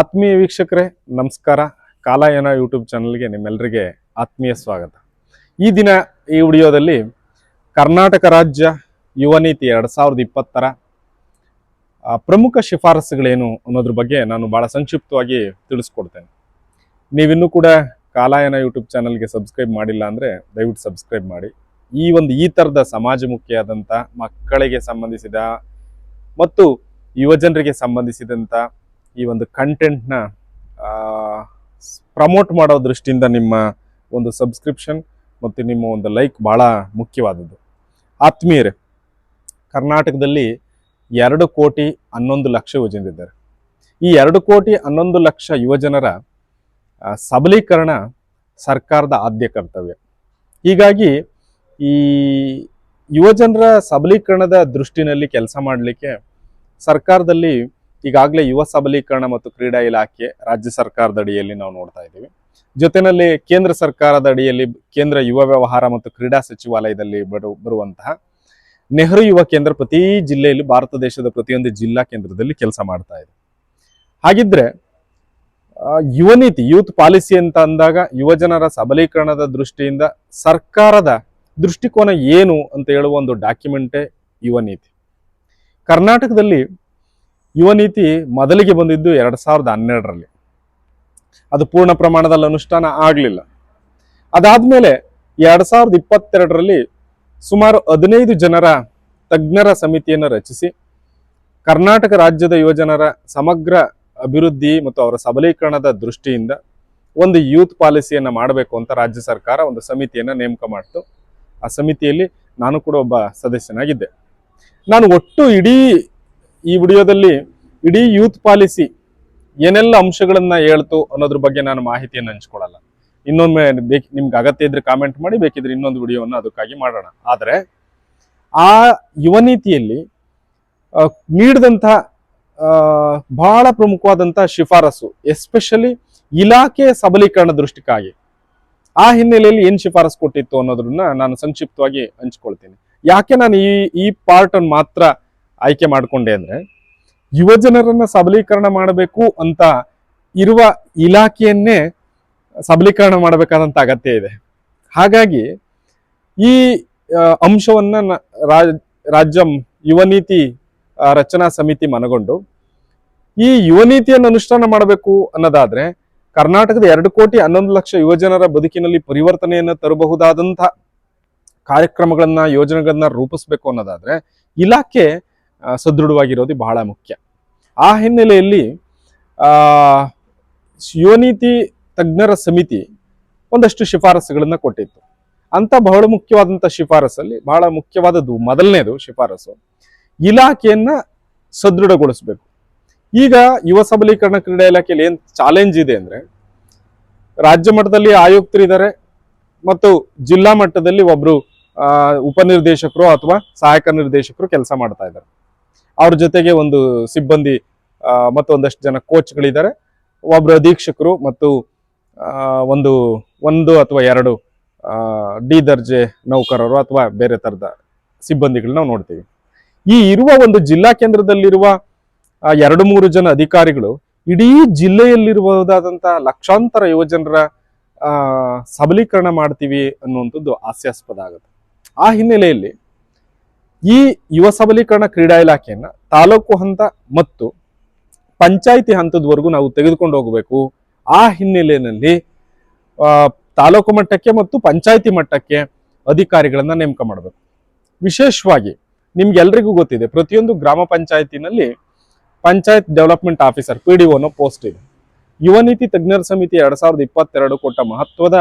ಆತ್ಮೀಯ ವೀಕ್ಷಕರೇ, ನಮಸ್ಕಾರ. ಕಾಲಾಯನ ಯೂಟ್ಯೂಬ್ ಚಾನಲ್ಗೆ ನಿಮ್ಮೆಲ್ಲರಿಗೆ ಆತ್ಮೀಯ ಸ್ವಾಗತ. ಈ ದಿನ ಈ ವಿಡಿಯೋದಲ್ಲಿ ಕರ್ನಾಟಕ ರಾಜ್ಯ ಯುವ ನೀತಿ ಎರಡು ಸಾವಿರದ ಇಪ್ಪತ್ತರ ಪ್ರಮುಖ ಶಿಫಾರಸುಗಳೇನು ಅನ್ನೋದ್ರ ಬಗ್ಗೆ ನಾನು ಭಾಳ ಸಂಕ್ಷಿಪ್ತವಾಗಿ ತಿಳಿಸ್ಕೊಡ್ತೇನೆ. ನೀವಿನ್ನೂ ಕೂಡ ಕಾಲಾಯನ ಯೂಟ್ಯೂಬ್ ಚಾನಲ್ಗೆ ಸಬ್ಸ್ಕ್ರೈಬ್ ಮಾಡಿಲ್ಲ ಅಂದರೆ ದಯವಿಟ್ಟು ಸಬ್ಸ್ಕ್ರೈಬ್ ಮಾಡಿ. ಈ ಒಂದು ಈ ಥರದ ಸಮಾಜಮುಖಿಯಾದಂಥ ಮಕ್ಕಳಿಗೆ ಸಂಬಂಧಿಸಿದ ಮತ್ತು ಯುವಜನರಿಗೆ ಸಂಬಂಧಿಸಿದಂಥ ಈ ಒಂದು ಕಂಟೆಂಟ್ನ ಪ್ರಮೋಟ್ ಮಾಡೋ ದೃಷ್ಟಿಯಿಂದ ನಿಮ್ಮ ಒಂದು ಸಬ್ಸ್ಕ್ರಿಪ್ಷನ್ ಮತ್ತು ನಿಮ್ಮ ಒಂದು ಲೈಕ್ ಭಾಳ ಮುಖ್ಯವಾದದ್ದು. ಆತ್ಮೀಯರೇ, ಕರ್ನಾಟಕದಲ್ಲಿ ಎರಡು ಕೋಟಿ ಹನ್ನೊಂದು ಲಕ್ಷ ಯುವಜನರಿದ್ದಾರೆ. ಈ ಎರಡು ಕೋಟಿ ಹನ್ನೊಂದು ಲಕ್ಷ ಯುವಜನರ ಸಬಲೀಕರಣ ಸರ್ಕಾರದ ಆದ್ಯ ಕರ್ತವ್ಯ. ಹೀಗಾಗಿ ಈ ಯುವಜನರ ಸಬಲೀಕರಣದ ದೃಷ್ಟಿನಲ್ಲಿ ಕೆಲಸ ಮಾಡಲಿಕ್ಕೆ ಸರ್ಕಾರದಲ್ಲಿ ಈಗಾಗಲೇ ಯುವ ಸಬಲೀಕರಣ ಮತ್ತು ಕ್ರೀಡಾ ಇಲಾಖೆ ರಾಜ್ಯ ಸರ್ಕಾರದ ಅಡಿಯಲ್ಲಿ ನಾವು ನೋಡ್ತಾ ಇದ್ದೀವಿ. ಜೊತೆನಲ್ಲಿ ಕೇಂದ್ರ ಸರ್ಕಾರದ ಅಡಿಯಲ್ಲಿ ಕೇಂದ್ರ ಯುವ ವ್ಯವಹಾರ ಮತ್ತು ಕ್ರೀಡಾ ಸಚಿವಾಲಯದಲ್ಲಿ ಬರು, ಬರುವಂತಹ ನೆಹರು ಯುವ ಕೇಂದ್ರ ಪ್ರತಿ ಜಿಲ್ಲೆಯಲ್ಲಿ ಭಾರತ ದೇಶದ ಪ್ರತಿಯೊಂದು ಜಿಲ್ಲಾ ಕೇಂದ್ರದಲ್ಲಿ ಕೆಲಸ ಮಾಡ್ತಾ ಇದೆ. ಹಾಗಿದ್ರೆ ಯುವ ನೀತಿ, ಯೂತ್ ಪಾಲಿಸಿ ಅಂತ ಅಂದಾಗ ಯುವಜನರ ಸಬಲೀಕರಣದ ದೃಷ್ಟಿಯಿಂದ ಸರ್ಕಾರದ ದೃಷ್ಟಿಕೋನ ಏನು ಅಂತ ಹೇಳುವ ಒಂದು ಡಾಕ್ಯುಮೆಂಟೇ ಯುವ ನೀತಿ. ಕರ್ನಾಟಕದಲ್ಲಿ ಯುವ ನೀತಿ ಮೊದಲಿಗೆ ಬಂದಿದ್ದು ಎರಡು ಸಾವಿರದ ಹನ್ನೆರಡರಲ್ಲಿ. ಅದು ಪೂರ್ಣ ಪ್ರಮಾಣದಲ್ಲಿ ಅನುಷ್ಠಾನ ಆಗಲಿಲ್ಲ. ಅದಾದ್ಮೇಲೆ ಎರಡು ಸಾವಿರದ ಇಪ್ಪತ್ತೆರಡರಲ್ಲಿ ಸುಮಾರು ಹದಿನೈದು ಜನರ ತಜ್ಞರ ಸಮಿತಿಯನ್ನು ರಚಿಸಿ, ಕರ್ನಾಟಕ ರಾಜ್ಯದ ಯುವಜನರ ಸಮಗ್ರ ಅಭಿವೃದ್ಧಿ ಮತ್ತು ಅವರ ಸಬಲೀಕರಣದ ದೃಷ್ಟಿಯಿಂದ ಒಂದು ಯೂತ್ ಪಾಲಿಸಿಯನ್ನು ಮಾಡಬೇಕು ಅಂತ ರಾಜ್ಯ ಸರ್ಕಾರ ಒಂದು ಸಮಿತಿಯನ್ನು ನೇಮಕ ಮಾಡ್ತು. ಆ ಸಮಿತಿಯಲ್ಲಿ ನಾನು ಕೂಡ ಒಬ್ಬ ಸದಸ್ಯನಾಗಿದ್ದೆ. ನಾನು ಒಟ್ಟು ಇಡೀ ಈ ವಿಡಿಯೋದಲ್ಲಿ ಇಡೀ ಯೂತ್ ಪಾಲಿಸಿ ಏನೆಲ್ಲ ಅಂಶಗಳನ್ನ ಹೇಳ್ತು ಅನ್ನೋದ್ರ ಬಗ್ಗೆ ನಾನು ಮಾಹಿತಿಯನ್ನು ಹಂಚ್ಕೊಳ್ಳಲ್ಲ. ಇನ್ನೊಮ್ಮೆ ಬೇಕು, ನಿಮ್ಗೆ ಅಗತ್ಯ ಇದ್ರೆ ಕಾಮೆಂಟ್ ಮಾಡಿ, ಬೇಕಿದ್ರೆ ಇನ್ನೊಂದು ವಿಡಿಯೋವನ್ನು ಅದಕ್ಕಾಗಿ ಮಾಡೋಣ. ಆದರೆ, ಆ ಯುವ ನೀತಿಯಲ್ಲಿ ನೀಡಿದಂತಹ ಬಹಳ ಪ್ರಮುಖವಾದಂಥ ಶಿಫಾರಸು ಎಸ್ಪೆಷಲಿ ಇಲಾಖೆ ಸಬಲೀಕರಣ ದೃಷ್ಟಿಕ್ಕಾಗಿ ಆ ಹಿನ್ನೆಲೆಯಲ್ಲಿ ಏನ್ ಶಿಫಾರಸು ಕೊಟ್ಟಿತ್ತು ಅನ್ನೋದನ್ನ ನಾನು ಸಂಕ್ಷಿಪ್ತವಾಗಿ ಹಂಚ್ಕೊಳ್ತೀನಿ. ಯಾಕೆ ನಾನು ಈ ಈ ಪಾರ್ಟ್ ಮಾತ್ರ ಆಯ್ಕೆ ಮಾಡಿಕೊಂಡೆ ಅಂದ್ರೆ ಯುವಜನರನ್ನ ಸಬಲೀಕರಣ ಮಾಡಬೇಕು ಅಂತ ಇರುವ ಇಲಾಖೆಯನ್ನೇ ಸಬಲೀಕರಣ ಮಾಡಬೇಕಾದಂತ ಅಗತ್ಯ ಇದೆ. ಹಾಗಾಗಿ ಈ ಅಂಶವನ್ನು ರಾಜ್ಯ ಯುವ ನೀತಿ ರಚನಾ ಸಮಿತಿ ಮನಗೊಂಡು ಈ ಯುವ ನೀತಿಯನ್ನು ಅನುಷ್ಠಾನ ಮಾಡಬೇಕು ಅನ್ನೋದಾದ್ರೆ ಕರ್ನಾಟಕದ ಎರಡು ಕೋಟಿ ಹನ್ನೊಂದು ಲಕ್ಷ ಯುವಜನರ ಬದುಕಿನಲ್ಲಿ ಪರಿವರ್ತನೆಯನ್ನು ತರಬಹುದಾದಂಥ ಕಾರ್ಯಕ್ರಮಗಳನ್ನ ಯೋಜನೆಗಳನ್ನ ರೂಪಿಸಬೇಕು ಅನ್ನೋದಾದ್ರೆ ಇಲಾಖೆ ಸದೃಢವಾಗಿರೋದು ಬಹಳ ಮುಖ್ಯ. ಆ ಹಿನ್ನೆಲೆಯಲ್ಲಿ ಯುವನೀತಿ ತಜ್ಞರ ಸಮಿತಿ ಒಂದಷ್ಟು ಶಿಫಾರಸುಗಳನ್ನು ಕೊಟ್ಟಿತ್ತು. ಅಂತ ಬಹಳ ಮುಖ್ಯವಾದಂಥ ಶಿಫಾರಸಲ್ಲಿ, ಬಹಳ ಮುಖ್ಯವಾದದ್ದು ಮೊದಲನೇದು ಶಿಫಾರಸು. ಇಲಾಖೆಯನ್ನು ಸದೃಢಗೊಳಿಸಬೇಕು. ಈಗ ಯುವ ಸಬಲೀಕರಣ ಕ್ರೀಡಾ ಇಲಾಖೆಯಲ್ಲಿ ಏನು ಚಾಲೆಂಜ್ ಇದೆ ಅಂದ್ರೆ, ರಾಜ್ಯ ಮಟ್ಟದಲ್ಲಿ ಆಯುಕ್ತರಿದ್ದಾರೆ ಮತ್ತು ಜಿಲ್ಲಾ ಮಟ್ಟದಲ್ಲಿ ಒಬ್ಬರು ಉಪನಿರ್ದೇಶಕರು ಅಥವಾ ಸಹಾಯಕ ನಿರ್ದೇಶಕರು ಕೆಲಸ ಮಾಡ್ತಾ ಇದ್ದಾರೆ. ಅವ್ರ ಜೊತೆಗೆ ಒಂದು ಸಿಬ್ಬಂದಿ ಮತ್ತು ಒಂದಷ್ಟು ಜನ ಕೋಚ್ಗಳಿದ್ದಾರೆ. ಒಬ್ರು ಅಧೀಕ್ಷಕರು ಮತ್ತು ಒಂದು ಒಂದು ಅಥವಾ ಎರಡು ಡಿ ದರ್ಜೆ ನೌಕರರು ಅಥವಾ ಬೇರೆ ತರದ ಸಿಬ್ಬಂದಿಗಳನ್ನ ನಾವು ನೋಡ್ತೀವಿ. ಈ ಇರುವ ಒಂದು ಜಿಲ್ಲಾ ಕೇಂದ್ರದಲ್ಲಿರುವ ಎರಡು ಮೂರು ಜನ ಅಧಿಕಾರಿಗಳು ಇಡೀ ಜಿಲ್ಲೆಯಲ್ಲಿರಬಹುದಾದಂತಹ ಲಕ್ಷಾಂತರ ಯುವಜನರ ಸಬಲೀಕರಣ ಮಾಡ್ತೀವಿ ಅನ್ನುವಂಥದ್ದು ಹಾಸ್ಯಾಸ್ಪದ ಆಗುತ್ತೆ. ಆ ಹಿನ್ನೆಲೆಯಲ್ಲಿ ಈ ಯುವ ಸಬಲೀಕರಣ ಕ್ರೀಡಾ ಇಲಾಖೆಯನ್ನ ತಾಲೂಕು ಹಂತ ಮತ್ತು ಪಂಚಾಯಿತಿ ಹಂತದವರೆಗೂ ನಾವು ತೆಗೆದುಕೊಂಡು ಹೋಗಬೇಕು. ಆ ಹಿನ್ನೆಲೆಯಲ್ಲಿ ತಾಲೂಕು ಮಟ್ಟಕ್ಕೆ ಮತ್ತು ಪಂಚಾಯಿತಿ ಮಟ್ಟಕ್ಕೆ ಅಧಿಕಾರಿಗಳನ್ನ ನೇಮಕ ಮಾಡಬೇಕು. ವಿಶೇಷವಾಗಿ ನಿಮ್ಗೆಲ್ರಿಗೂ ಗೊತ್ತಿದೆ, ಪ್ರತಿಯೊಂದು ಗ್ರಾಮ ಪಂಚಾಯತಿನಲ್ಲಿ panchayat development officer, P D ಅನ್ನೋ ಪೋಸ್ಟ್ ಇದೆ. ಯುವ ನೀತಿ ತಜ್ಞರ ಸಮಿತಿ ಎರಡ್ ಸಾವಿರದ ಇಪ್ಪತ್ತೆರಡು ಕೊಟ್ಟ ಮಹತ್ವದ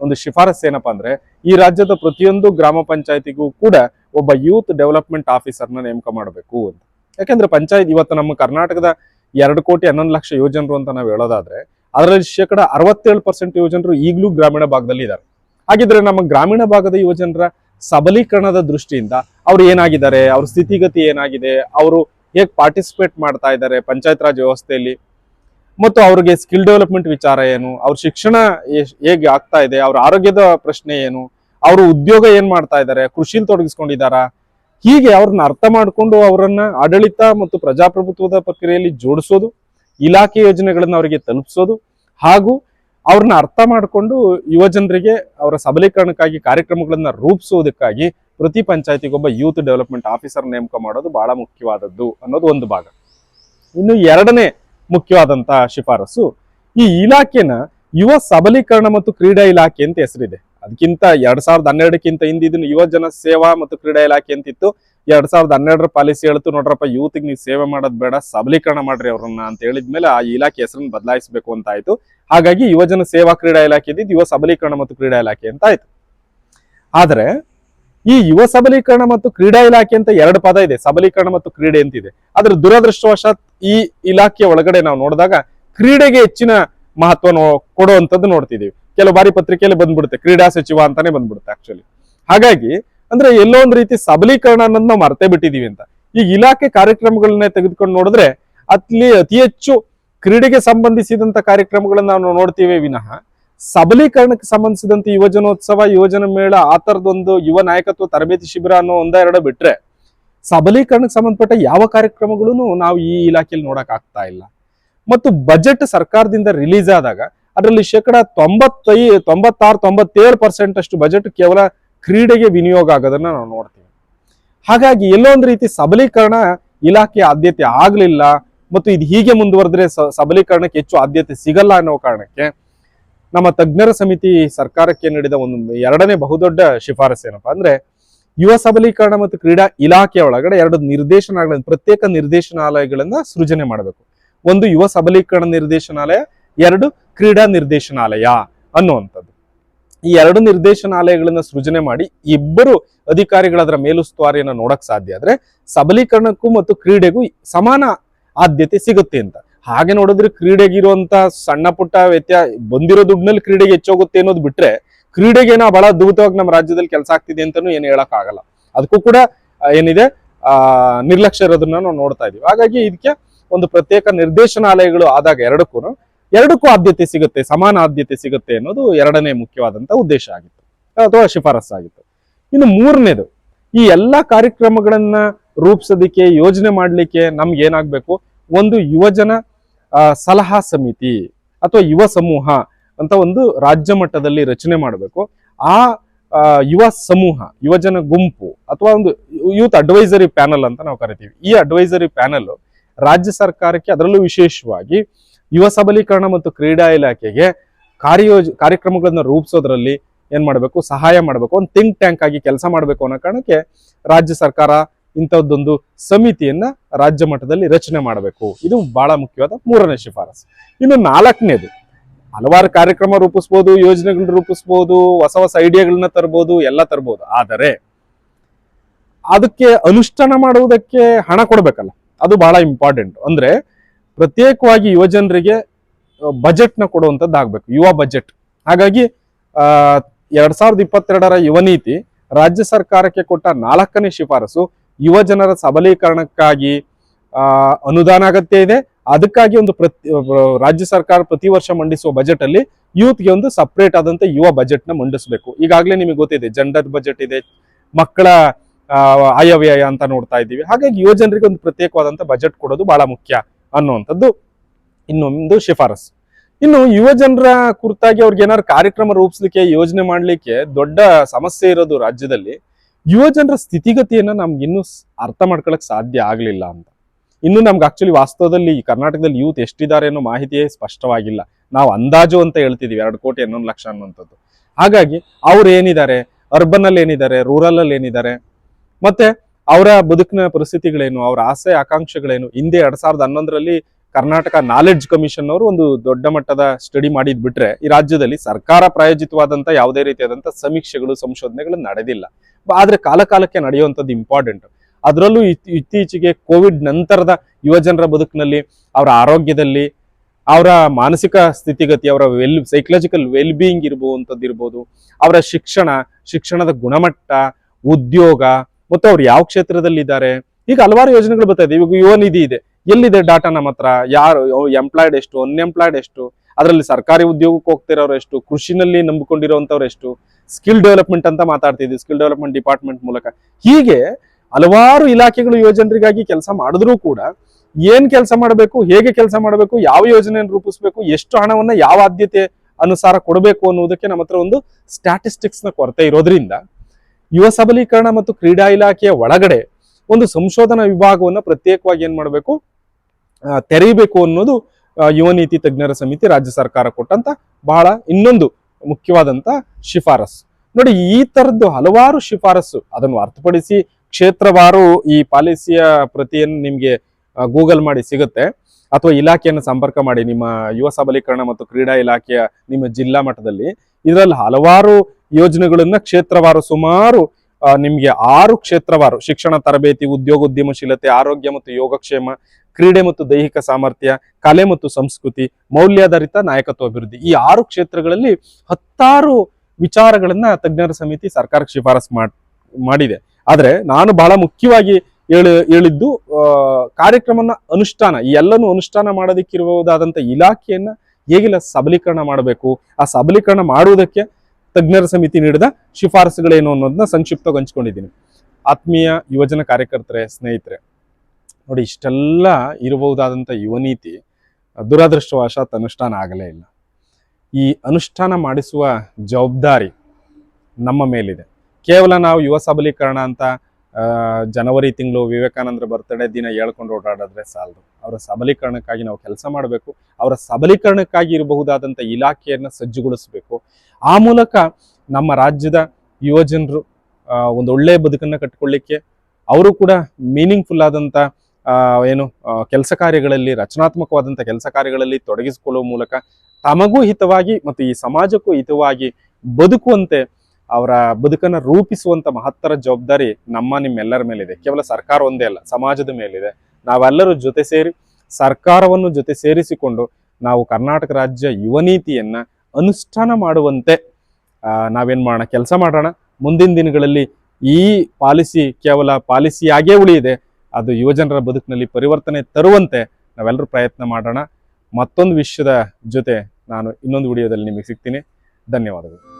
ಒಂದು ಶಿಫಾರಸ್ ಏನಪ್ಪಾ ಅಂದ್ರೆ, ಈ ರಾಜ್ಯದ ಪ್ರತಿಯೊಂದು ಗ್ರಾಮ ಪಂಚಾಯತಿಗೂ ಕೂಡ ಒಬ್ಬ ಯೂತ್ ಡೆವಲಪ್ಮೆಂಟ್ ಆಫೀಸರ್ನ ನೇಮಕ ಮಾಡಬೇಕು ಅಂತ. ಯಾಕಂದ್ರೆ ಪಂಚಾಯತ್ ಇವತ್ತು ನಮ್ಮ ಕರ್ನಾಟಕದ ಎರಡು ಕೋಟಿ ಹನ್ನೊಂದು ಲಕ್ಷ ಯೋಜನರು ಅಂತ ನಾವು ಹೇಳೋದಾದ್ರೆ, ಅದರಲ್ಲಿ ಶೇಕಡ ಅರವತ್ತೇಳು ಪರ್ಸೆಂಟ್ ಯೋಜನರು ಈಗಲೂ ಗ್ರಾಮೀಣ ಭಾಗದಲ್ಲಿ ಇದ್ದಾರೆ ಹಾಗಿದ್ರೆ ನಮ್ಮ ಗ್ರಾಮೀಣ ಭಾಗದ ಯುವಜನರ ಸಬಲೀಕರಣದ ದೃಷ್ಟಿಯಿಂದ ಅವ್ರು ಏನಾಗಿದ್ದಾರೆ, ಅವ್ರ ಸ್ಥಿತಿಗತಿ ಏನಾಗಿದೆ, ಅವರು ಹೇಗೆ ಪಾರ್ಟಿಸಿಪೇಟ್ ಮಾಡ್ತಾ ಇದ್ದಾರೆ ಪಂಚಾಯತ್ ರಾಜ್ ವ್ಯವಸ್ಥೆಯಲ್ಲಿ, ಮತ್ತು ಅವ್ರಿಗೆ ಸ್ಕಿಲ್ ಡೆವಲಪ್ಮೆಂಟ್ ವಿಚಾರ ಏನು, ಅವ್ರ ಶಿಕ್ಷಣ ಹೇಗೆ ಆಗ್ತಾ ಇದೆ, ಅವ್ರ ಆರೋಗ್ಯದ ಪ್ರಶ್ನೆ ಏನು ಅವರು ಉದ್ಯೋಗ ಏನ್ ಮಾಡ್ತಾ ಇದ್ದಾರೆ ಕೃಷಿಲಿ ತೊಡಗಿಸ್ಕೊಂಡಿದ್ದಾರಾ ಹೀಗೆ ಅವ್ರನ್ನ ಅರ್ಥ ಮಾಡಿಕೊಂಡು ಅವರನ್ನ ಆಡಳಿತ ಮತ್ತು ಪ್ರಜಾಪ್ರಭುತ್ವದ ಪ್ರಕ್ರಿಯೆಯಲ್ಲಿ ಜೋಡಿಸೋದು, ಇಲಾಖೆ ಯೋಜನೆಗಳನ್ನ ಅವರಿಗೆ ತಲುಪಿಸೋದು, ಹಾಗೂ ಅವ್ರನ್ನ ಅರ್ಥ ಮಾಡಿಕೊಂಡು ಯುವ ಜನರಿಗೆ ಅವರ ಸಬಲೀಕರಣಕ್ಕಾಗಿ ಕಾರ್ಯಕ್ರಮಗಳನ್ನ ರೂಪಿಸುವುದಕ್ಕಾಗಿ ಪ್ರತಿ ಪಂಚಾಯತಿಗೊಬ್ಬ ಯೂತ್ ಡೆವಲಪ್ಮೆಂಟ್ ಆಫೀಸರ್ ನೇಮಕ ಮಾಡೋದು ಬಹಳ ಮುಖ್ಯವಾದದ್ದು ಅನ್ನೋದು ಒಂದು ಭಾಗ. ಇನ್ನು ಎರಡನೇ ಮುಖ್ಯವಾದಂತಹ ಶಿಫಾರಸು ಈ ಇಲಾಖೆನ ಯುವ ಸಬಲೀಕರಣ ಮತ್ತು ಕ್ರೀಡಾ ಇಲಾಖೆ ಅಂತ ಹೆಸರಿದೆ. ಅದಕ್ಕಿಂತ ಎರಡ್ ಸಾವಿರದ ಹನ್ನೆರಡಕ್ಕಿಂತ ಹಿಂದಿದ್ದು ಯುವ ಜನ ಸೇವಾ ಮತ್ತು ಕ್ರೀಡಾ ಇಲಾಖೆ ಅಂತಿತ್ತು. ಎರಡ್ ಸಾವಿರದ ಹನ್ನೆರಡರ ಪಾಲಿಸಿ ಹೇಳ್ತು, ನೋಡ್ರಪ್ಪ ಯೂತ್ಗೆ ನೀವು ಸೇವೆ ಮಾಡೋದು ಬೇಡ, ಸಬಲೀಕರಣ ಮಾಡ್ರಿ ಅವ್ರನ್ನ ಅಂತ ಹೇಳಿದ್ಮೇಲೆ ಆ ಇಲಾಖೆ ಹೆಸರನ್ನು ಬದಲಾಯಿಸಬೇಕು ಅಂತ ಆಯ್ತು. ಹಾಗಾಗಿ ಯುವಜನ ಸೇವಾ ಕ್ರೀಡಾ ಇಲಾಖೆ ಇದ್ದಿದ್ದು ಯುವ ಸಬಲೀಕರಣ ಮತ್ತು ಕ್ರೀಡಾ ಇಲಾಖೆ ಅಂತ ಆಯ್ತು. ಆದ್ರೆ ಈ ಯುವ ಸಬಲೀಕರಣ ಮತ್ತು ಕ್ರೀಡಾ ಇಲಾಖೆ ಅಂತ ಎರಡು ಪದ ಇದೆ, ಸಬಲೀಕರಣ ಮತ್ತು ಕ್ರೀಡೆ ಅಂತಿದೆ. ಆದ್ರೆ ದುರದೃಷ್ಟವಶಾತ್ ಈ ಇಲಾಖೆ ಒಳಗಡೆ ನಾವು ನೋಡಿದಾಗ ಕ್ರೀಡೆಗೆ ಹೆಚ್ಚಿನ ಮಹತ್ವ ಕೊಡುವಂಥದ್ದು ನೋಡ್ತಿದೀವಿ ಕೆಲವು ಬಾರಿ ಪತ್ರಿಕೆಯಲ್ಲಿ ಬಂದ್ಬಿಡುತ್ತೆ, ಕ್ರೀಡಾ ಸಚಿವ ಅಂತಾನೆ ಬಂದ್ಬಿಡುತ್ತೆ ಆಕ್ಚುಲಿ ಹಾಗಾಗಿ, ಅಂದ್ರೆ ಎಲ್ಲೋ ಒಂದ್ ರೀತಿ ಸಬಲೀಕರಣ ಅನ್ನೋದ್ ನಾವು ಮರ್ತೇ ಬಿಟ್ಟಿದೀವಿ ಅಂತ. ಈ ಇಲಾಖೆ ಕಾರ್ಯಕ್ರಮಗಳನ್ನ ತೆಗೆದುಕೊಂಡು ನೋಡಿದ್ರೆ ಅಲ್ಲಿ ಅತಿ ಹೆಚ್ಚು ಕ್ರೀಡೆಗೆ ಸಂಬಂಧಿಸಿದಂತ ಕಾರ್ಯಕ್ರಮಗಳನ್ನ ನಾವು ನೋಡ್ತೀವಿ ವಿನಃ. ಸಬಲೀಕರಣಕ್ಕೆ ಸಂಬಂಧಿಸಿದಂತೆ ಯುವಜನೋತ್ಸವ, ಯುವಜನ ಮೇಳ, ಆ ತರದೊಂದು ಯುವ ನಾಯಕತ್ವ, ತರಬೇತಿ ಶಿಬಿರ ಅನ್ನೋ ಒಂದ ಎರಡು ಬಿಟ್ರೆ, ಸಬಲೀಕರಣಕ್ಕೆ ಸಂಬಂಧಪಟ್ಟ ಯಾವ ಕಾರ್ಯಕ್ರಮಗಳನ್ನು ನಾವು ಈ ಇಲಾಖೆಯಲ್ಲಿ ನೋಡಕ್ ಆಗ್ತಾ ಇಲ್ಲ. ಮತ್ತು ಬಜೆಟ್ ಸರ್ಕಾರದಿಂದ ರಿಲೀಸ್ ಆದಾಗ ಅದರಲ್ಲಿ ಶೇಕಡ ತೊಂಬತ್ತೈ, ತೊಂಬತ್ತಾರು, ತೊಂಬತ್ತೇಳು ಪರ್ಸೆಂಟ್ ಅಷ್ಟು ಬಜೆಟ್ ಕೇವಲ ಕ್ರೀಡೆಗೆ ವಿನಿಯೋಗ ಆಗೋದನ್ನ ನಾವು ನೋಡ್ತೀವಿ. ಹಾಗಾಗಿ ಎಲ್ಲೋ ಒಂದು ರೀತಿ ಸಬಲೀಕರಣ ಇಲಾಖೆ ಆದ್ಯತೆ ಆಗಲಿಲ್ಲ ಮತ್ತು ಇದು ಹೀಗೆ ಮುಂದುವರೆದ್ರೆ ಸಬಲೀಕರಣಕ್ಕೆ ಹೆಚ್ಚು ಆದ್ಯತೆ ಸಿಗಲ್ಲ ಅನ್ನೋ ಕಾರಣಕ್ಕೆ ನಮ್ಮ ತಜ್ಞರ ಸಮಿತಿ ಸರ್ಕಾರಕ್ಕೆ ನೀಡಿದ ಒಂದು ಎರಡನೇ ಬಹುದೊಡ್ಡ ಶಿಫಾರಸು ಏನಪ್ಪಾ ಅಂದ್ರೆ ಯುವ ಸಬಲೀಕರಣ ಮತ್ತು ಕ್ರೀಡಾ ಇಲಾಖೆ ಒಳಗಡೆ ಎರಡು ನಿರ್ದೇಶನಾಲಯ, ಪ್ರತ್ಯೇಕ ನಿರ್ದೇಶನಾಲಯಗಳನ್ನ ಸೃಜನೆ ಮಾಡಬೇಕು. ಒಂದು ಯುವ ಸಬಲೀಕರಣ ನಿರ್ದೇಶನಾಲಯ, ಎರಡು ಕ್ರೀಡಾ ನಿರ್ದೇಶನಾಲಯ ಅನ್ನುವಂಥದ್ದು. ಈ ಎರಡು ನಿರ್ದೇಶನಾಲಯಗಳನ್ನ ಸೃಜನೆ ಮಾಡಿ ಇಬ್ಬರು ಅಧಿಕಾರಿಗಳ ಅದರ ಮೇಲುಸ್ತುವಾರಿಯನ್ನ ನೋಡಕ್ ಸಾಧ್ಯ ಆದ್ರೆ ಸಬಲೀಕರಣಕ್ಕೂ ಮತ್ತು ಕ್ರೀಡೆಗೂ ಸಮಾನ ಆದ್ಯತೆ ಸಿಗುತ್ತೆ ಅಂತ. ಹಾಗೆ ನೋಡಿದ್ರೆ ಕ್ರೀಡೆಗಿರುವಂತ ಸಣ್ಣ ಪುಟ್ಟ ವ್ಯತ್ಯಾಸ ಬಂದಿರೋ ದುಡ್ಡಿನಲ್ಲಿ ಕ್ರೀಡೆಗೆ ಹೆಚ್ಚೋಗುತ್ತೆ ಅನ್ನೋದು ಬಿಟ್ರೆ ಕ್ರೀಡೆಗೇನ ಬಹಳ ಅದ್ಭುತವಾಗಿ ನಮ್ಮ ರಾಜ್ಯದಲ್ಲಿ ಕೆಲಸ ಆಗ್ತಿದೆ ಅಂತಾನು ಏನು ಹೇಳಕ್ ಆಗಲ್ಲ ಅದಕ್ಕೂ ಕೂಡ ಏನಿದೆ, ಆ ನಿರ್ಲಕ್ಷ್ಯ ಇರೋದನ್ನ ನಾವು ನೋಡ್ತಾ ಇದೀವಿ. ಹಾಗಾಗಿ ಇದಕ್ಕೆ ಒಂದು ಪ್ರತ್ಯೇಕ ನಿರ್ದೇಶನಾಲಯಗಳು ಆದಾಗ ಎರಡಕ್ಕೂ ಎರಡಕ್ಕೂ ಆದ್ಯತೆ ಸಿಗುತ್ತೆ ಸಮಾನ ಆದ್ಯತೆ ಸಿಗುತ್ತೆ ಅನ್ನೋದು ಎರಡನೇ ಮುಖ್ಯವಾದಂತ ಉದ್ದೇಶ ಆಗಿತ್ತು ಅಥವಾ ಶಿಫಾರಸ್ಸು ಆಗಿತ್ತು. ಇನ್ನು ಮೂರನೇದು ಈ ಎಲ್ಲಾ ಕಾರ್ಯಕ್ರಮಗಳನ್ನ ರೂಪಿಸೋದಿಕ್ಕೆ ಯೋಜನೆ ಮಾಡಲಿಕ್ಕೆ ನಮ್ಗೆ ಏನಾಗ್ಬೇಕು? ಒಂದು ಯುವಜನ ಸಲಹಾ ಸಮಿತಿ ಅಥವಾ ಯುವ ಸಮೂಹ ಅಂತ ಒಂದು ರಾಜ್ಯ ಮಟ್ಟದಲ್ಲಿ ರಚನೆ ಮಾಡಬೇಕು. ಆ, ಯುವ ಸಮೂಹ ಯುವಜನ ಗುಂಪು ಅಥವಾ ಒಂದು ಯೂತ್ ಅಡ್ವೈಸರಿ ಪ್ಯಾನಲ್ ಅಂತ ನಾವು ಕರಿತೀವಿ. ಈ ಅಡ್ವೈಸರಿ ಪ್ಯಾನಲ್ ರಾಜ್ಯ ಸರ್ಕಾರಕ್ಕೆ ಅದರಲ್ಲೂ ವಿಶೇಷವಾಗಿ ಯುವ ಸಬಲೀಕರಣ ಮತ್ತು ಕ್ರೀಡಾ ಇಲಾಖೆಗೆ ಕಾರ್ಯೋಜ ಕಾರ್ಯಕ್ರಮಗಳನ್ನ ರೂಪಿಸೋದ್ರಲ್ಲಿ ಏನ್ ಮಾಡಬೇಕು, ಸಹಾಯ ಮಾಡಬೇಕು, ಒಂದು ಥಿಂಕ್ ಟ್ಯಾಂಕ್ ಆಗಿ ಕೆಲಸ ಮಾಡಬೇಕು ಅನ್ನೋ ಕಾರಣಕ್ಕೆ ರಾಜ್ಯ ಸರ್ಕಾರ ಇಂಥದ್ದೊಂದು ಸಮಿತಿಯನ್ನ ರಾಜ್ಯ ಮಟ್ಟದಲ್ಲಿ ರಚನೆ ಮಾಡಬೇಕು. ಇದು ಬಹಳ ಮುಖ್ಯವಾದ ಮೂರನೇ ಶಿಫಾರಸು. ಇನ್ನು ನಾಲ್ಕನೇದು, ಹಲವಾರು ಕಾರ್ಯಕ್ರಮ ರೂಪಿಸ್ಬೋದು, ಯೋಜನೆಗಳನ್ನ ರೂಪಿಸ್ಬೋದು, ಹೊಸ ಹೊಸ ಐಡಿಯಾಗಳನ್ನ ತರ್ಬೋದು, ಎಲ್ಲ ತರ್ಬೋದು. ಆದರೆ, ಅದಕ್ಕೆ ಅನುಷ್ಠಾನ ಮಾಡುವುದಕ್ಕೆ ಹಣ ಕೊಡಬೇಕಲ್ಲ, ಅದು ಬಹಳ ಇಂಪಾರ್ಟೆಂಟ್ ಅಂದ್ರೆ ಪ್ರತ್ಯೇಕವಾಗಿ ಯುವಜನರಿಗೆ ಬಜೆಟ್ನ ಕೊಡುವಂತದ್ದು ಆಗ್ಬೇಕು, ಯುವ ಬಜೆಟ್ ಹಾಗಾಗಿ ಎರಡ್ ಸಾವಿರದ ಇಪ್ಪತ್ತೆರಡರ ಯುವ ನೀತಿ ರಾಜ್ಯ ಸರ್ಕಾರಕ್ಕೆ ಕೊಟ್ಟ ನಾಲ್ಕನೇ ಶಿಫಾರಸು ಯುವ ಜನರ ಸಬಲೀಕರಣಕ್ಕಾಗಿ ಅನುದಾನ ಅಗತ್ಯ ಇದೆ. ಅದಕ್ಕಾಗಿ ಒಂದು ಪ್ರತಿ ರಾಜ್ಯ ಸರ್ಕಾರ ಪ್ರತಿ ವರ್ಷ ಮಂಡಿಸುವ ಬಜೆಟ್ ಅಲ್ಲಿ ಯೂತ್ಗೆ ಒಂದು ಸಪ್ರೇಟ್ ಆದಂತ ಯುವ ಬಜೆಟ್ನ ಮಂಡಿಸಬೇಕು. ಈಗಾಗಲೇ ನಿಮಗೆ ಗೊತ್ತಿದೆ ಜಂಡರ್ ಬಜೆಟ್ ಇದೆ, ಮಕ್ಕಳ ಆಯವ್ಯಯ ಅಂತ ನೋಡ್ತಾ ಇದ್ದೀವಿ. ಹಾಗಾಗಿ ಯುವ ಜನರಿಗೆ ಒಂದು ಪ್ರತ್ಯೇಕವಾದಂತ ಬಜೆಟ್ ಕೊಡೋದು ಬಹಳ ಮುಖ್ಯ. ಅನ್ನುವಂಥದ್ದು ಇನ್ನೊಂದು ಶಿಫಾರಸು. ಇನ್ನು ಯುವ ಜನರ ಕುರಿತಾಗಿ ಅವ್ರಿಗೆ ಏನಾದ್ರು ಕಾರ್ಯಕ್ರಮ ರೂಪಿಸ್ಲಿಕ್ಕೆ, ಯೋಜನೆ ಮಾಡಲಿಕ್ಕೆ ದೊಡ್ಡ ಸಮಸ್ಯೆ ಇರೋದು ರಾಜ್ಯದಲ್ಲಿ, ಯುವ ಜನರ ಸ್ಥಿತಿಗತಿಯನ್ನ ನಮ್ಗೆ ಇನ್ನೂ ಅರ್ಥ ಮಾಡ್ಕೊಳಕ್ ಸಾಧ್ಯ ಆಗ್ಲಿಲ್ಲ ಅಂತ. ಇನ್ನು ನಮ್ಗೆ ಆಕ್ಚುಲಿ ವಾಸ್ತವದಲ್ಲಿ ಕರ್ನಾಟಕದಲ್ಲಿ ಯೂತ್ ಎಷ್ಟಿದ್ದಾರೆ ಅನ್ನೋ ಮಾಹಿತಿಯೇ ಸ್ಪಷ್ಟವಾಗಿಲ್ಲ. ನಾವು ಅಂದಾಜು ಅಂತ ಹೇಳ್ತಿದೀವಿ, ಎರಡು ಕೋಟಿ ಹನ್ನೊಂದು ಲಕ್ಷ ಅನ್ನುವಂಥದ್ದು. ಹಾಗಾಗಿ ಅವ್ರು ಏನಿದ್ದಾರೆ? ಅರ್ಬನ್ ಅಲ್ಲಿ ಏನಿದ್ದಾರೆ? ರೂರಲ್ ಅಲ್ಲಿ ಏನಿದ್ದಾರೆ? ಮತ್ತೆ ಅವರ ಬದುಕಿನ ಪರಿಸ್ಥಿತಿಗಳೇನು, ಅವರ ಆಸೆ ಆಕಾಂಕ್ಷೆಗಳೇನು, ಹಿಂದೆ ಎರಡ್ ಸಾವಿರದ ಹನ್ನೊಂದರಲ್ಲಿ ಕರ್ನಾಟಕ ನಾಲೆಡ್ಜ್ ಕಮಿಷನ್ ಅವರು ಒಂದು ದೊಡ್ಡ ಮಟ್ಟದ ಸ್ಟಡಿ ಮಾಡಿದ್ ಬಿಟ್ರೆ ಈ ರಾಜ್ಯದಲ್ಲಿ ಸರ್ಕಾರ ಪ್ರಾಯೋಜಿತವಾದಂತ ಯಾವುದೇ ರೀತಿಯಾದಂತ ಸಮೀಕ್ಷೆಗಳು, ಸಂಶೋಧನೆಗಳು ನಡೆದಿಲ್ಲ. ಆದ್ರೆ ಕಾಲಕಾಲಕ್ಕೆ ನಡೆಯುವಂಥದ್ದು ಇಂಪಾರ್ಟೆಂಟ್ ಅದರಲ್ಲೂ ಇತ್- ಇತ್ತೀಚೆಗೆ ಕೋವಿಡ್ ನಂತರದ ಯುವಜನರ ಬದುಕಿನಲ್ಲಿ, ಅವರ ಆರೋಗ್ಯದಲ್ಲಿ, ಅವರ ಮಾನಸಿಕ ಸ್ಥಿತಿಗತಿ, ಅವರ ವೆಲ್ ಸೈಕಲಾಜಿಕಲ್ ವೆಲ್ ಬೀಯಿಂಗ್ ಅಂತದ್ದು ಇರ್ಬೋದು ಅವರ ಶಿಕ್ಷಣ, ಶಿಕ್ಷಣದ ಗುಣಮಟ್ಟ, ಉದ್ಯೋಗ ಮತ್ತು ಅವ್ರು ಯಾವ ಕ್ಷೇತ್ರದಲ್ಲಿ ಇದ್ದಾರೆ ಈಗ ಹಲವಾರು ಯೋಜನೆಗಳು ಬರ್ತಾ ಇದೆ. ಇವಾಗ ಯುವ ನಿಧಿ ಇದೆ. ಎಲ್ಲಿದೆ ಡಾಟಾ ನಮ್ಮ ಹತ್ರ? ಯಾರು? ಎಂಪ್ಲಾಯ್ಡ್ ಎಷ್ಟು? ಅನ್ಎಂಪ್ಲಾಯ್ಡ್ ಎಷ್ಟು? ಅದರಲ್ಲಿ ಸರ್ಕಾರಿ ಉದ್ಯೋಗಕ್ಕೆ ಹೋಗ್ತಿರೋರು ಎಷ್ಟು? ಕೃಷಿನಲ್ಲಿ ನಂಬಿಕೊಂಡಿರುವಂತವ್ರು ಎಷ್ಟು? ಸ್ಕಿಲ್ ಡೆವಲಪ್ಮೆಂಟ್ ಅಂತ ಮಾತಾಡ್ತಿದ್ವಿ ಸ್ಕಿಲ್ ಡೆವಲಪ್ಮೆಂಟ್ ಡಿಪಾರ್ಟ್ಮೆಂಟ್ ಮೂಲಕ. ಹೀಗೆ ಹಲವಾರು ಇಲಾಖೆಗಳು ಯೋಜನರಿಗಾಗಿ ಕೆಲಸ ಮಾಡಿದ್ರೂ ಕೂಡ ಏನ್ ಕೆಲಸ ಮಾಡಬೇಕು, ಹೇಗೆ ಕೆಲಸ ಮಾಡಬೇಕು, ಯಾವ ಯೋಜನೆಯನ್ನು ರೂಪಿಸಬೇಕು, ಎಷ್ಟು ಹಣವನ್ನ ಯಾವ ಆದ್ಯತೆ ಅನುಸಾರ ಕೊಡಬೇಕು ಅನ್ನೋದಕ್ಕೆ ನಮ್ಮ ಹತ್ರ ಒಂದು ಸ್ಟ್ಯಾಟಿಸ್ಟಿಕ್ಸ್ನ ಕೊರತೆ ಇರೋದ್ರಿಂದ ಯುವ ಸಬಲೀಕರಣ ಮತ್ತು ಕ್ರೀಡಾ ಇಲಾಖೆಯ ಒಳಗಡೆ ಒಂದು ಸಂಶೋಧನಾ ವಿಭಾಗವನ್ನ ಪ್ರತ್ಯೇಕವಾಗಿ ಏನ್ ಮಾಡಬೇಕು? ತೆರೆಯಬೇಕು ಅನ್ನೋದು ಯುವ ನೀತಿ ತಜ್ಞರ ಸಮಿತಿ ರಾಜ್ಯ ಸರ್ಕಾರ ಕೊಟ್ಟಂತ ಬಹಳ ಇನ್ನೊಂದು ಮುಖ್ಯವಾದಂತ ಶಿಫಾರಸ್. ನೋಡಿ, ಈ ತರದ್ದು ಹಲವಾರು ಶಿಫಾರಸು ಅದನ್ನು ಅರ್ಥಪಡಿಸಿ ಕ್ಷೇತ್ರವಾರು ಈ ಪಾಲಿಸಿಯ ಪ್ರತಿಯನ್ನು ನಿಮ್ಗೆ ಗೂಗಲ್ ಮಾಡಿ ಸಿಗುತ್ತೆ. ಅಥವಾ ಇಲಾಖೆಯನ್ನು ಸಂಪರ್ಕ ಮಾಡಿ, ನಿಮ್ಮ ಯುವ ಸಬಲೀಕರಣ ಮತ್ತು ಕ್ರೀಡಾ ಇಲಾಖೆಯ ನಿಮ್ಮ ಜಿಲ್ಲಾ ಮಟ್ಟದಲ್ಲಿ. ಇದರಲ್ಲಿ ಹಲವಾರು ಯೋಜನೆಗಳನ್ನ ಕ್ಷೇತ್ರವಾರು ಸುಮಾರು ನಿಮಗೆ ಆರು ಕ್ಷೇತ್ರವಾರು, ಶಿಕ್ಷಣ, ತರಬೇತಿ, ಉದ್ಯೋಗ, ಉದ್ಯಮಶೀಲತೆ, ಆರೋಗ್ಯ ಮತ್ತು ಯೋಗಕ್ಷೇಮ, ಕ್ರೀಡೆ ಮತ್ತು ದೈಹಿಕ ಸಾಮರ್ಥ್ಯ, ಕಲೆ ಮತ್ತು ಸಂಸ್ಕೃತಿ, ಮೌಲ್ಯಾಧಾರಿತ ನಾಯಕತ್ವ ಅಭಿವೃದ್ಧಿ. ಈ ಆರು ಕ್ಷೇತ್ರಗಳಲ್ಲಿ ಹತ್ತಾರು ವಿಚಾರಗಳನ್ನ ತಜ್ಞರ ಸಮಿತಿ ಸರ್ಕಾರಕ್ಕೆ ಶಿಫಾರಸ್ ಮಾಡ್, ಮಾಡಿದೆ. ಆದ್ರೆ ನಾನು ಬಹಳ ಮುಖ್ಯವಾಗಿ ಹೇಳಿ, ಹೇಳಿದ್ದು ಕಾರ್ಯಕ್ರಮನ ಅನುಷ್ಠಾನ. ಈ ಎಲ್ಲನೂ ಅನುಷ್ಠಾನ ಮಾಡೋದಕ್ಕಿರಬಹುದಾದಂತ ಇಲಾಖೆಯನ್ನ ಹೇಗೆಲ್ಲ ಸಬಲೀಕರಣ ಮಾಡಬೇಕು? ಆ ಸಬಲೀಕರಣ ಮಾಡುವುದಕ್ಕೆ ತಜ್ಞರ ಸಮಿತಿ ನೀಡಿದ ಶಿಫಾರಸುಗಳೇನು ಅನ್ನೋದನ್ನ ಸಂಕ್ಷಿಪ್ತವಾಗಿ ಹಂಚ್ಕೊಂಡಿದ್ದೀನಿ ಆತ್ಮೀಯ ಯುವಜನ ಕಾರ್ಯಕರ್ತರೆ, ಸ್ನೇಹಿತರೆ, ನೋಡಿ ಇಷ್ಟೆಲ್ಲ ಇರಬಹುದಾದಂಥ ಯುವ ನೀತಿ ದುರದೃಷ್ಟವಶಾತ್ ಅನುಷ್ಠಾನ ಆಗಲೇ ಇಲ್ಲ. ಈ ಅನುಷ್ಠಾನ ಮಾಡಿಸುವ ಜವಾಬ್ದಾರಿ ನಮ್ಮ ಮೇಲಿದೆ. ಕೇವಲ ನಾವು ಯುವ ಸಬಲೀಕರಣ ಅಂತ ಜನವರಿ ತಿಂಗಳು ವಿವೇಕಾನಂದರ ಬರ್ತಡೇ ದಿನ ಹೇಳ್ಕೊಂಡು ಓಡಾಡಿದ್ರೆ ಸಾಲದು. ಅವರ ಸಬಲೀಕರಣಕ್ಕಾಗಿ ನಾವು ಕೆಲಸ ಮಾಡಬೇಕು. ಅವರ ಸಬಲೀಕರಣಕ್ಕಾಗಿ ಇರಬಹುದಾದಂಥ ಇಲಾಖೆಯನ್ನು ಸಜ್ಜುಗೊಳಿಸಬೇಕು. ಆ ಮೂಲಕ ನಮ್ಮ ರಾಜ್ಯದ ಯುವಜನರು ಒಂದು ಒಳ್ಳೆಯ ಬದುಕನ್ನು ಕಟ್ಟಿಕೊಳ್ಳಿಕ್ಕೆ ಅವರು ಕೂಡ ಮೀನಿಂಗ್ಫುಲ್ ಆದಂಥ ಏನು ಕೆಲಸ ಕಾರ್ಯಗಳಲ್ಲಿ ರಚನಾತ್ಮಕವಾದಂಥ ಕೆಲಸ ಕಾರ್ಯಗಳಲ್ಲಿ ತೊಡಗಿಸಿಕೊಳ್ಳುವ ಮೂಲಕ ತಮಗೂ ಹಿತವಾಗಿ ಮತ್ತು ಈ ಸಮಾಜಕ್ಕೂ ಹಿತವಾಗಿ ಬದುಕುವಂತೆ ಅವರ ಬದುಕನ್ನು ರೂಪಿಸುವಂತ ಮಹತ್ತರ ಜವಾಬ್ದಾರಿ ನಮ್ಮ ನಿಮ್ಮೆಲ್ಲರ ಮೇಲಿದೆ. ಕೇವಲ ಸರ್ಕಾರ ಒಂದೇ ಅಲ್ಲ, ಸಮಾಜದ ಮೇಲಿದೆ. ನಾವೆಲ್ಲರೂ ಜೊತೆ ಸೇರಿ, ಸರ್ಕಾರವನ್ನು ಜೊತೆ ಸೇರಿಸಿಕೊಂಡು ನಾವು ಕರ್ನಾಟಕ ರಾಜ್ಯ ಯುವ ನೀತಿಯನ್ನು ಅನುಷ್ಠಾನ ಮಾಡುವಂತೆ ನಾವೇನ್ ಮಾಡೋಣ, ಕೆಲಸ ಮಾಡೋಣ. ಮುಂದಿನ ದಿನಗಳಲ್ಲಿ ಈ ಪಾಲಿಸಿ ಕೇವಲ ಪಾಲಿಸಿಯಾಗೇ ಉಳಿಯಿದೆ. ಅದು ಯುವಜನರ ಬದುಕಿನಲ್ಲಿ ಪರಿವರ್ತನೆ ತರುವಂತೆ ನಾವೆಲ್ಲರೂ ಪ್ರಯತ್ನ ಮಾಡೋಣ. ಮತ್ತೊಂದು ವಿಷಯದ ಜೊತೆ ನಾನು ಇನ್ನೊಂದು ವಿಡಿಯೋದಲ್ಲಿ ನಿಮಗೆ ಸಿಗ್ತೀನಿ. ಧನ್ಯವಾದಗಳು.